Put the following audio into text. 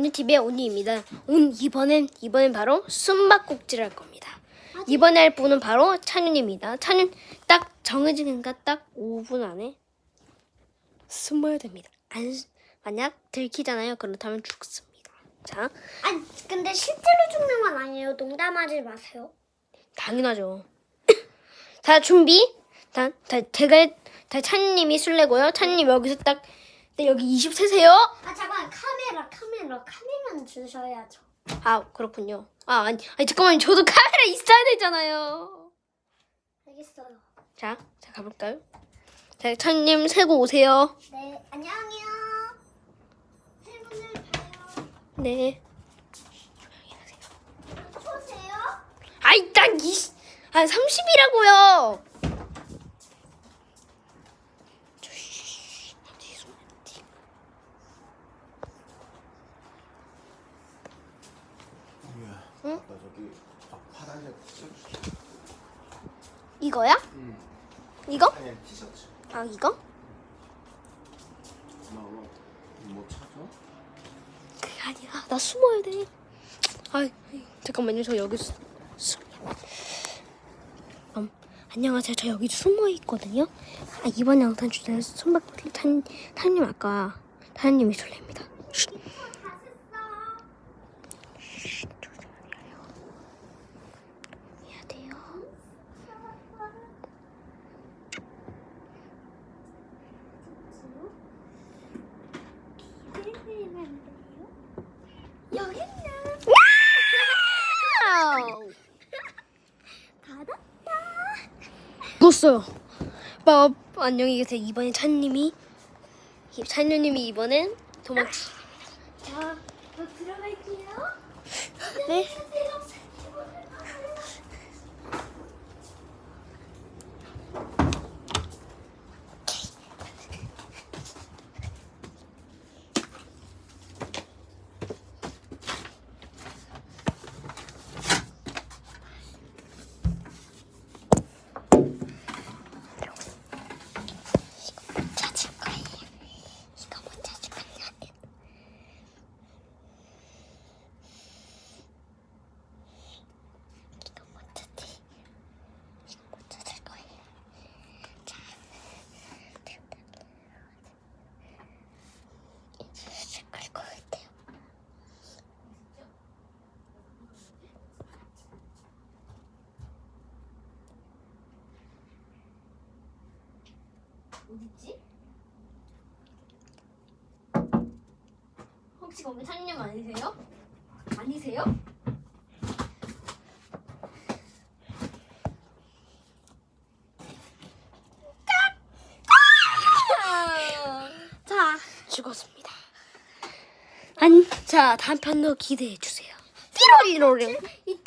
오늘 TV의 온이입니다. 온 이번엔 이번엔 바로 숨바꼭질 할 겁니다. 이번에 할 분은 바로 찬윤입니다. 찬윤 딱 정해지니까 딱 5분 안에 숨어야 됩니다. 안 만약 들키잖아요. 그렇다면 죽습니다. 자, 아니 근데 실제로 죽는 건 아니에요. 농담하지 마세요. 당연하죠. 자, 준비. 다, 다 제가 다 찬님이 술래고요. 찬님 여기서 딱 네, 여기 20세세요. 아 잠깐 카메라 카메라 카메라는 주셔야죠. 아, 그렇군요. 아, 아니, 아니 잠깐만요. 저도 카메라 있어야 되잖아요. 알겠어요. 자, 자 가볼까요? 자, 찬님 세고 오세요. 네 안녕하세요. 세 분을 봐요. 네. 초세요? 아이, 딱 20, 아, 30이라고요. 뭐야? 응? 나 저기 아, 파란색 티셔츠. 이거야? 응. 이거? 아니 티셔츠. 아, 이거? 고마워. 뭐 찾아? 그게 아니라 나 숨어야 돼. 아이, 잠깐만요. 저 여기 수, 숨. 음, 안녕하세요. 저 여기 숨어 있거든요. 아, 이번 영상 주제는 손바닥 탄 탄님 아까 탄님이 술래입니다. 쉿. 쉿, 조심해요. 해야 돼요. 여기 있나? 와우! 닫았다. 죽었어요. 빠 안녕히 계세요. 이번엔 찬님이 찬유님이 이번엔 도망치. 자, 저 들어갈게요. 네. 찾을 거예요. 이거 못 찾을 거예요. 이거 못 찾지. 이거 못 찾을 거예요. 자, 찾을 것 같아요. 어딨지? 혹시 거기 찬님 아니세요? 아니세요? 자, 죽었습니다. 안, 자 다음 편도 기대해 주세요. 띠로리로리. 이